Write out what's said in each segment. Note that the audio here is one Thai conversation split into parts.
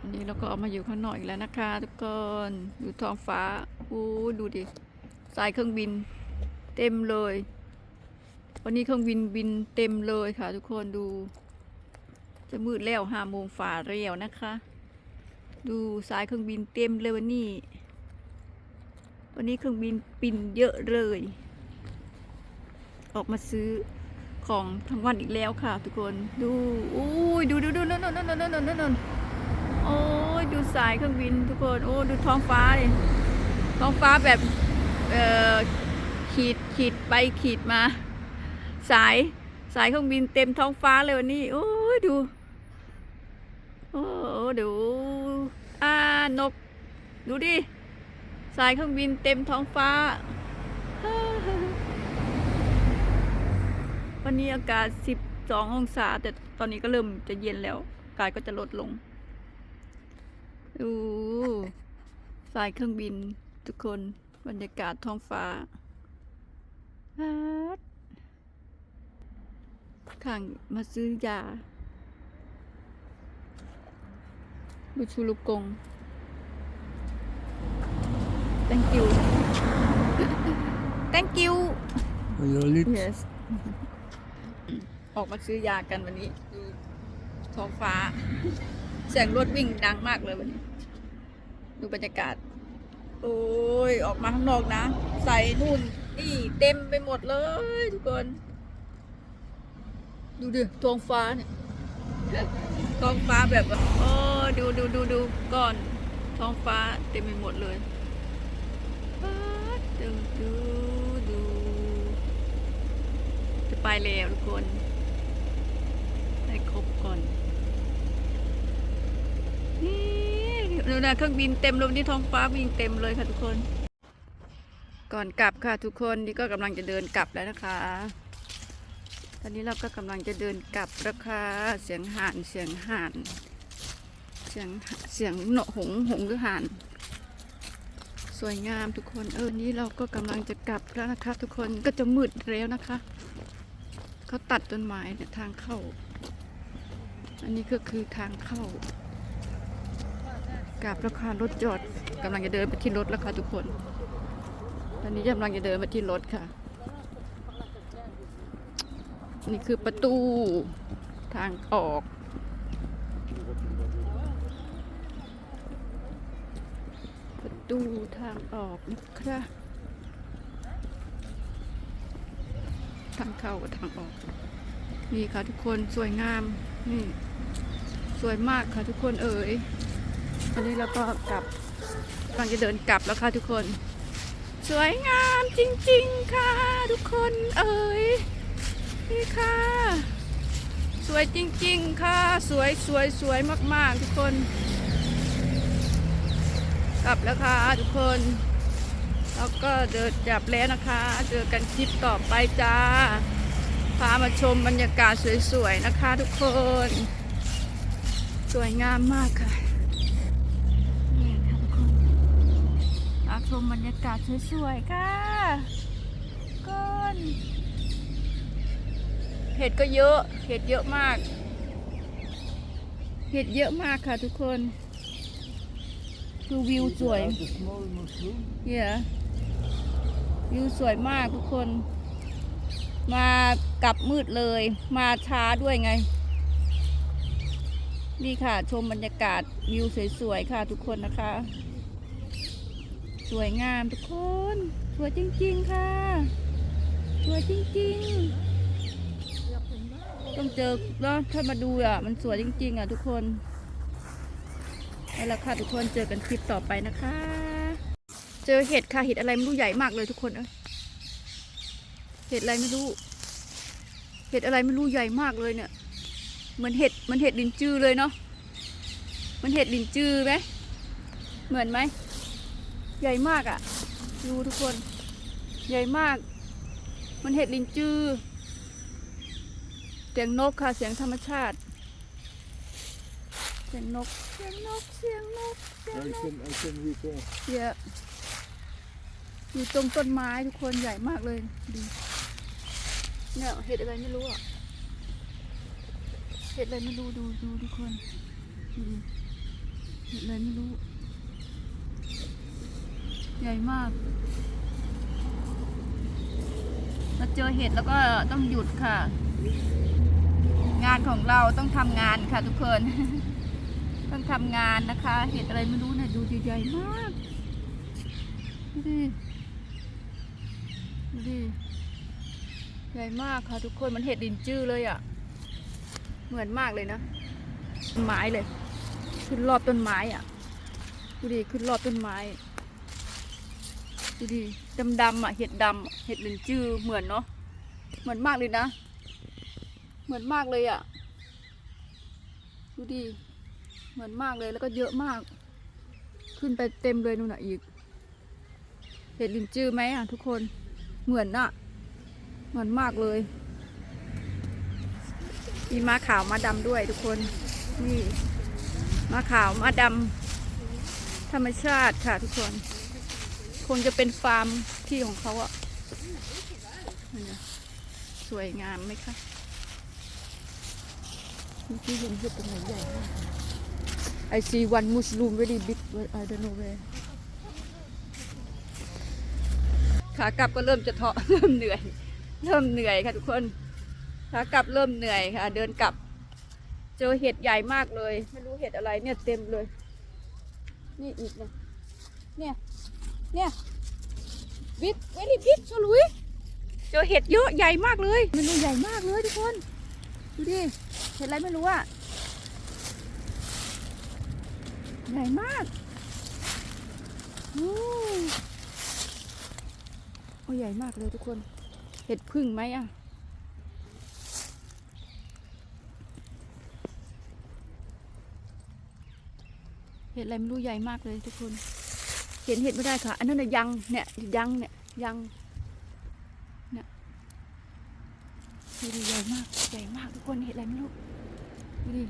อันนี้เราก็เอามาอยู่ข้างนอกอีกแล้วนะคะ ทุกคนอยู่ท้องฟ้าโอ้ดูดิสายเครื่องบิน เต็มเลย วันนี้เครื่องบินบินเต็มเลยค่ะ ทุกคนดู จะมืดแล้วห้าโมงฝ่าเรียวนะคะ ดูสายเครื่องบินเต็มเลยวันนี้ วันนี้เครื่องบินบินเยอะเลย ออกมาซื้อของทั้งวันอีกแล้วค่ะ ทุกคนดูอุ้ยดูดูดูนนนนนนนนนั่นนั่นโอ้ยดูสายเครื่องบินทุกคน โอ้ดูท้องฟ้าดิท้องฟ้าแบบเอ่อขีดขีดไปขีดมา สายสายเครื่องบินเต็มท้องฟ้าเลยวันนี้ โอ้ยดู โอ้ดูอ่านก ดูดิ สายเครื่องบินเต็มท้องฟ้า วันนี้อากาศ 12 องศา แต่ตอนนี้ก็เริ่มจะเย็นแล้ว อากาศก็จะลดลง ดูสายเครื่องบินทุกคนบรรยากาศท้องฟ้าฮัดทางมาซื้อยา บุชูลูกกง thank you thank you For your lips. yes ออกมาซื้อยากันวันนี้ ดูท้องฟ้า เสียงรถวิ่งดังมากเลยวันนี้ ดูบรรยากาศ โอ้ย ออกมาข้างนอกนะ ใส่นู่นนี่เต็มไปหมดเลยทุกคน ดูดิท้องฟ้าเนี่ยท้องฟ้าแบบโอ้ดูดูดูดูก่อนท้องฟ้าเต็มไปหมดเลยดดูดูดู จะไปแล้วทุกคน ให้ครบก่อนนี่ ดูนะเครื่องบินเต็มลมที่ท้องฟ้าวิ่งเต็มเลยค่ะทุกคน ก่อนกลับค่ะทุกคนนี่ก็กำลังจะเดินกลับแล้วนะคะ ตอนนี้เราก็กำลังจะเดินกลับแล้วค่ะเสียงห่านเสียงห่าน เสียงเสียงหนหงหงหรือห่านสวยงามทุกคนเออนี้เราก็กำลังจะกลับแล้วนะคะทุกคนก็จะมืดแล้วนะคะเขาตัดต้นไม้เนี่ยทางเข้า อันนี้ก็คือทางเข้า กลับแล้วค่ะรถจอดกำลังจะเดินไปที่รถแล้วค่ะทุกคน ตอนนี้กำลังจะเดินไปที่รถค่ะ นี่คือประตูทางออกประตูทางออกนะครับทางเข้ากับทางออก นี่ค่ะทุกคนสวยงาม นี่ สวยมากค่ะทุกคนเอ๋ย อันนี้เราก็กลับกำลังจะเดินกลับแล้วค่ะทุกคน สวยงามจริงๆค่ะ ทุกคนเอ๋ยนี่ค่ะ สวยจริงๆค่ะ สวยสวยสวยมากๆ ทุกคน กลับแล้วค่ะทุกคนแล้วก็เดินจับแล้วนะคะ เจอกันคลิปต่อไปจ้า พามาชมบรรยากาศสวยๆนะคะทุกคน สวยงามมากค่ะนี่ค่ะทุกคนมา ชมบรรยากาศสวยๆค่ะก้นเห็ดก็เยอะ เห็ดเยอะมาก เห็ดเยอะมากค่ะทุกคน ดูวิวสวย The small mushroom. เหี้ยวิวสวยมากทุกคน มากลับมืดเลย มาช้าด้วยไง นี่ค่ะชมบรรยากาศวิวสวยๆค่ะทุกคนนะคะ สวยงามทุกคน สวยจริง ๆ ค่ะ สวยจริง ๆ ต้องเจอแล้วถ้ามาดูอะ มันสวยจริง ๆ อะทุกคนเอาละค่ะทุกคนเจอกันคลิปต่อไปนะคะ เจอเห็ดค่ะเห็ดอะไรไม่รู้ใหญ่มากเลยทุกคนเอ้ยเห็ดอะไรไม่รู้ เห็ดอะไรไม่รู้ใหญ่มากเลยเนี่ยเหมือนเห็ดเหมันเห็ดลินจือเลยเนาะเหมันเห็ดลินจือไหมเหมือนไหม ใหญ่มากอะ่ะ ดูทุกคน ใหญ่มาก มันเห็ดลินจือ เสียงนกค่ะ เสียงธรรมชาติ เสียงนก เสียงนก เสียงนก เสียง I นก can, I can repair. เยอะอยู่ตรงต้นไม้ทุกคนใหญ่มากเลยดูเนี่ยเห็ดอะไรไม่รู้อะ เห็ดอะไรไม่รู้ดูดูทุกคนดูดิเห็ดอะไรไม่รู้ ใหญ่มาก เราเจอเห็ดแล้วก็ต้องหยุดค่ะ งานของเราต้องทำงานค่ะทุกคน ต้องทำงานนะคะ เห็ดอะไรไม่รู้นี่ยดูใหญ่ๆมากดูดิดูดิใหญ่มากค่ะทุกคนมันเห็ดดินจื้อเลยอะ่ะ เหมือนมากเลยนะต้นไม้เลย ขึ้นรอบต้นไม้อะ่ะดูดิขึ้นรอบต้นไม้ ดูดิดำดำๆอะเห็ดดำเห็ดดินจือเหมือนเนาะเหมือนมากเลยนะ เหมือนมากเลยอะดูดิเหมือนมากเลยแล้วก็เยอะมาก ขึ้นไปเต็มเลยนู่นน่ะอีก เห็ดลินจือไหมอะทุกคนเหมือนน่ะเหมือนมากเลยมีม้าขาวม้าดำด้วยทุกคนนี่ม้าขาวม้าดำธรรมชาติค่ะทุกคน คงจะเป็นฟาร์มที่ของเขาอะสวยงามไหมคะเมื่อกี้เห็นเห็ดตรงไหนใหญ่มาก I see one mushroom very big but I don't know where ขากลับก็เริ่มจะเทาะเริ่มเหนื่อย เริ่มเหนื่อยค่ะทุกคนขากลับเริ่มเหนื่อยค่ะ เดินกลับ เจอเห็ดใหญ่มากเลย ไม่รู้เห็ดอะไรเนี่ยเต็มเลย นี่อีกนะเนี่ย เนี่ยบิ๊กเวลี่บิ๊กสลุยเจอเห็ดเยอะใหญ่มากเลยไม่รู้ใหญ่มากเลยทุกคน ดูดิ เห็นอะไรไม่รู้อะใหญ่มากโอ้โอ้ใหญ่มากเลยทุกคน เห็ดพึ่งไหมอะเห็ดอะไรไม่รู้ใหญ่มากเลยทุกคน ห็นเห็ดไม่ได้ค่ะ อันนั้นน่ะยังเนี่ยยังเนี่ยยังเนี่ยดูดิใหญ่มากใหญ่มากทุกคนเห็ดอะไรไม่รู้ดูดิ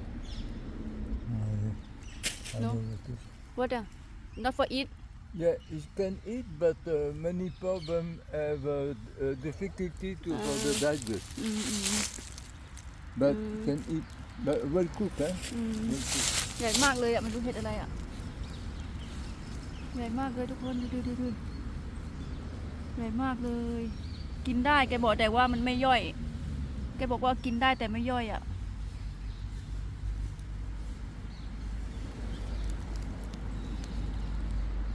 I No. know what it is. what a not for eat Yeah, you can eat, but uh, many problem have uh, uh, difficulty to for the digest. อืมอืมอืม But Mm. can eat, but well cooked, eh? อืม Well cooked. ใหญ่มากเลยอะมันรู้เห็ดอะไรอะ ใหญ่มากเลยทุกคนดูดูดูดูใหญ่มากเลย กินได้แกบอกแต่ว่ามันไม่ย่อย แกบอกว่ากินได้แต่ไม่ย่อยอะ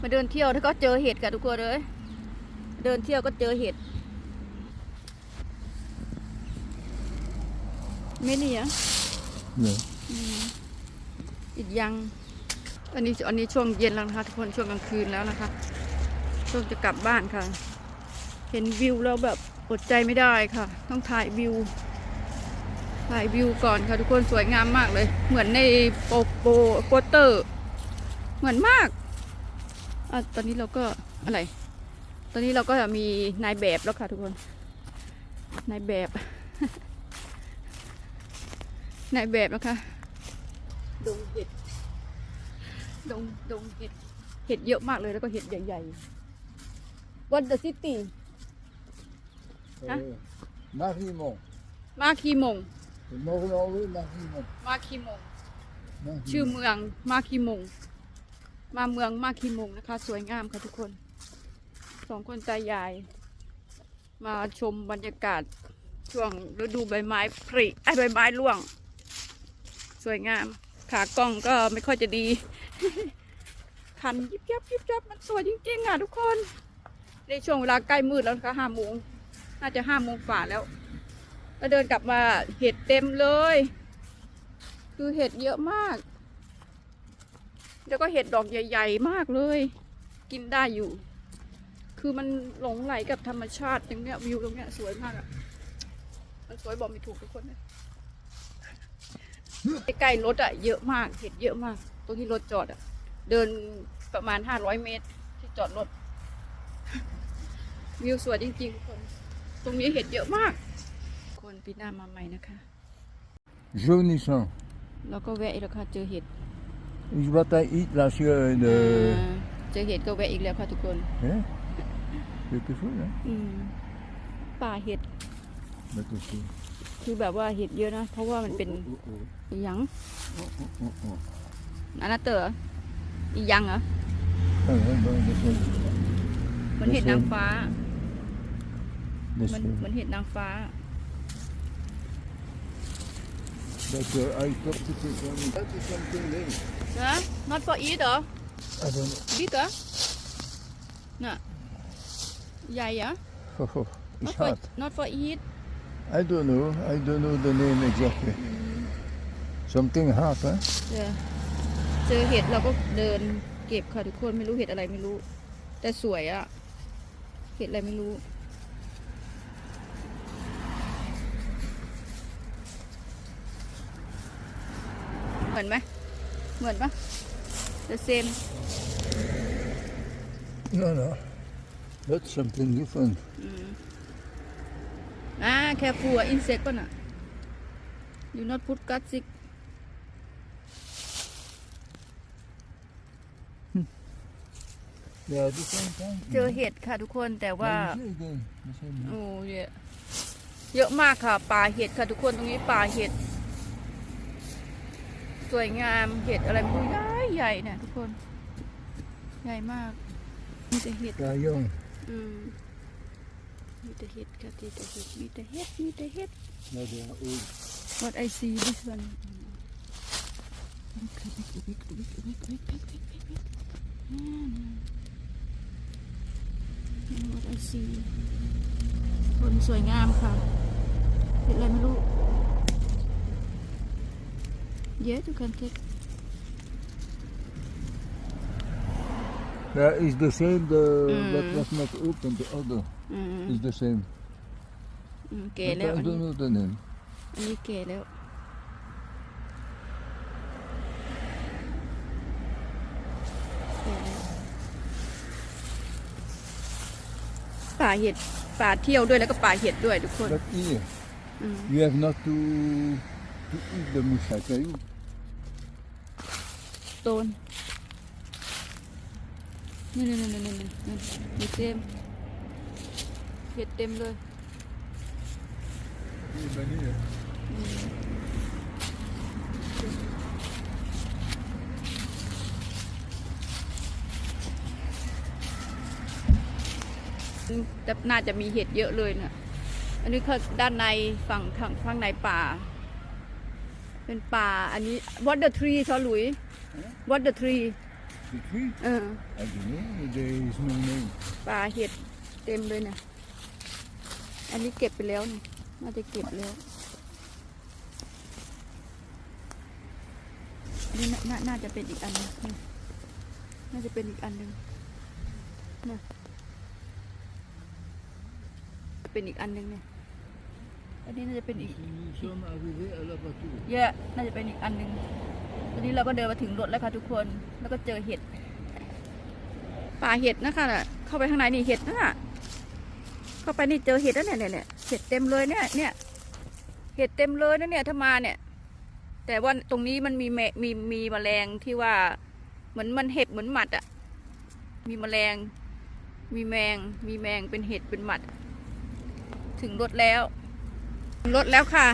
มาเดินเที่ยวถ้าก็เจอเห็ดกับทุกคนเลยเดินเที่ยวก็เจอเห็ดไม่นี่อะ Yeah. อีกยัง อันนี้อันนี้ช่วงเย็นแล้วนะคะทุกคนช่วงกลางคืนแล้วนะคะ ช่วงจะกลับบ้านค่ะ เห็นวิวแล้วแบบอดใจไม่ได้ค่ะ ต้องถ่ายวิวถ่ายวิวก่อนค่ะทุกคนสวยงามมากเลย เหมือนในโปโปโปสเตอร์ เหมือนมากอะตอนนี้เราก็อะไร ตอนนี้เราก็มีนายแบบแล้วค่ะทุกคนนายแบบนายแบบนะคะดงเห็ด ดงดงเห็ด เห็ดเยอะมากเลยแล้วก็เห็ดใหญ่ๆ What the city Huh? Uh, Marimont. มาคีมง The Morlawe, Marimont. มาคีมง Marimont. ชื่อเมืองมาคีมง มาเมืองมาคีมงนะคะ สวยงามค่ะทุกคน สองคนตายาย มาชมบรรยากาศช่วงฤดูใบไม้ผลิไอ้ใบไม้ร่วง สวยงามขากล้องก็ไม่ค่อยจะดี คันยิบยับยิบยับมันสวยจริงๆอะทุกคน ในช่วงเวลาใกล้มืดแล้วนะคะห้าโมงน่าจะห้าโมงฝ่าแล้วแล้วเดินกลับมาเห็ดเต็มเลย คือเห็ดเยอะมาก แล้วก็เห็ดดอกใหญ่ ๆ มากเลย กินได้อยู่ คือมันหลงไหลกับธรรมชาติอย่างเนี้ยวิวตรงเนี้ยสวยมากอะ่ะมันสวยบอกไม่ถูกทุกคนเลยใกล้รถอะ่ะเยอะมากเห็ดเยอะมาก ตรงที่รถจอดอะ่ะเดินประมาณห้าร้อยเมตร ที่จอดรถ วิวสวยจริงๆทุกคน ตรงนี้เห็ดเยอะมาก คนปีหน้ามาใหม่นะคะ Jaunissant. แล้วก็แวะอีกแล้วค่ะเจอเห็ด Is what I eat last year in อ่ the... าเจอเห็ดก็แวะอีกแล้วค่ะทุกคน Yeah? Beautiful, eh? อืมป่าเห็ด But also... คือแบบว่าเห็ดเยอะนะ เพราะว่ามันเป็น Oh, oh, หยัง oh, oh, oh, oh. Ana tựa Y dăng hả? Vâng, vâng, vâng, mình hiện nắng phá Mình, mình hiện nắng phá But uh, I got to take one. That is something new. Yeah, not for either. I don't know. Bitter? No. Yeah, yeah. Oh, oh. Not, hard. for, not for eat. I don't know. I don't know the name exactly. Mm. Something half, eh? Yeah. เจอเห็ดเราก็เดินเก็บค่ะทุกคนไม่รู้เห็ดอะไรไม่รู้ แต่สวยอะเห็ดอะไรไม่รู้ เหมือนไหมเหมือนปะ the same No, no. That's something different. อ่าแค่ฟัวอินเสกป่ะน่ะ you not put g a s i c Yeah, different kind. เจอเห็ดค่ะทุกคนแต่ว่า What is it again? The same one. โอ้เยอะเยอะมากค่ะป่าเห็ดค่ะทุกคนตรงนี้ป่าเห็ด สวยงามเห็ดอะไรไม่รู้ใหญ่ใหญ่เนี่ยทุกคน ใหญ่มากมีแต่เห็ด Kayong. อืมมีแต่เห็ดค่ะมีแต่เห็ดมีแต่เห็ดมีแต่เห็ด No, they are old. What I see this one big big big big big big big big big What I see คนสวยงามค่ะเห็ดอะไรไม่รู้ Yes you can take That is the same. The that Mm. was not open. The other อืม is the same. อืมเก๋ But แล้ว I อัน don't นี้ know the name. อันนี้เก๋แล้ว เก๋แล้วป่า เห็ดป่าเที่ยวด้วยแล้วก็ป่าเห็ดด้วยทุกคน But here, อืม you have not to to eat the mushakayu. โตนนี่นี่นี่นี่นี่นี่มีเต็มเห็ดเต็มเลยแต่ น่าจะมีเห็ดเยอะเลยเนี่ยอันนี้คือด้านในฝั่งข้างข้างในป่า เป็นป่าอันนี้ what the tree ชอหลุย what the tree The tree? เออ I don't know. There is no name. ป่าเห็ดเต็มเลยเนี่ยอันนี้เก็บไปแล้วนี่น่าจะเก็บแล้วอันนี้น่าน่าน่าจะเป็นอีกอันหนึงนี่น่าจะเป็นอีกอันหนึ่งนะ เป็นอีกอันหนึ่งเนี่ย อันนี้น่าจะเป็นอีก Nous sommes arrivés à la voiture. เยอะน่าจะเป็นอีกอันหนึ่งตอนนี้เราก็เดินมาถึงรถแล้วค่ะทุกคน แล้วก็เจอเห็ด ป่าเห็ดนะคะน่ะเข้าไปข้างในนี่เห็ดนะน่ะเข้าไปนี่เจอเห็ดแล้วเนี่ยเนี่ยเนี่ยเห็ดเต็มเลยเนี่ย เนี่ย เห็ดเต็มเลยนะเนี่ยถ้ามาเนี่ย แต่ว่าตรงนี้มันมีแมมีมีแมลงที่ว่า เหมือนมันเห็บเหมือนหมัดอะมีแมลงมีแมง มีแมงเป็นเห็ด เป็นหมัด ถึงรถแล้วถึงรถแล้วค่ะ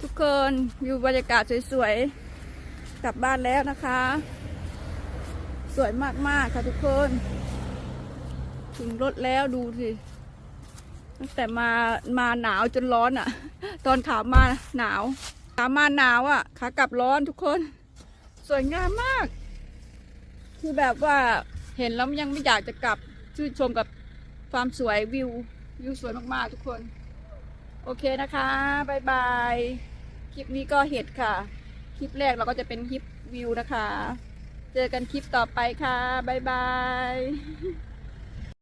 ทุกคนอยู่บรรยากาศสวยๆ กลับบ้านแล้วนะคะ สวยมากๆค่ะทุกคน ถึงรถแล้วดูสิตั้งแต่มามาหนาวจนร้อนอะ่ะ ตอนขามาหนาว ขามาหนาวอะ่ะ ขากลับร้อนทุกคน สวยงามมาก คือแบบว่าเห็นแล้วยังไม่อยากจะกลับชื่นชมกับความสวยวิว วิวสวยมากๆทุกคน โอเคนะคะบายบาย คลิปนี้ก็เห็ดค่ะ คลิปแรกเราก็จะเป็นคลิปวิวนะคะ เจอกันคลิปต่อไปค่ะบายบาย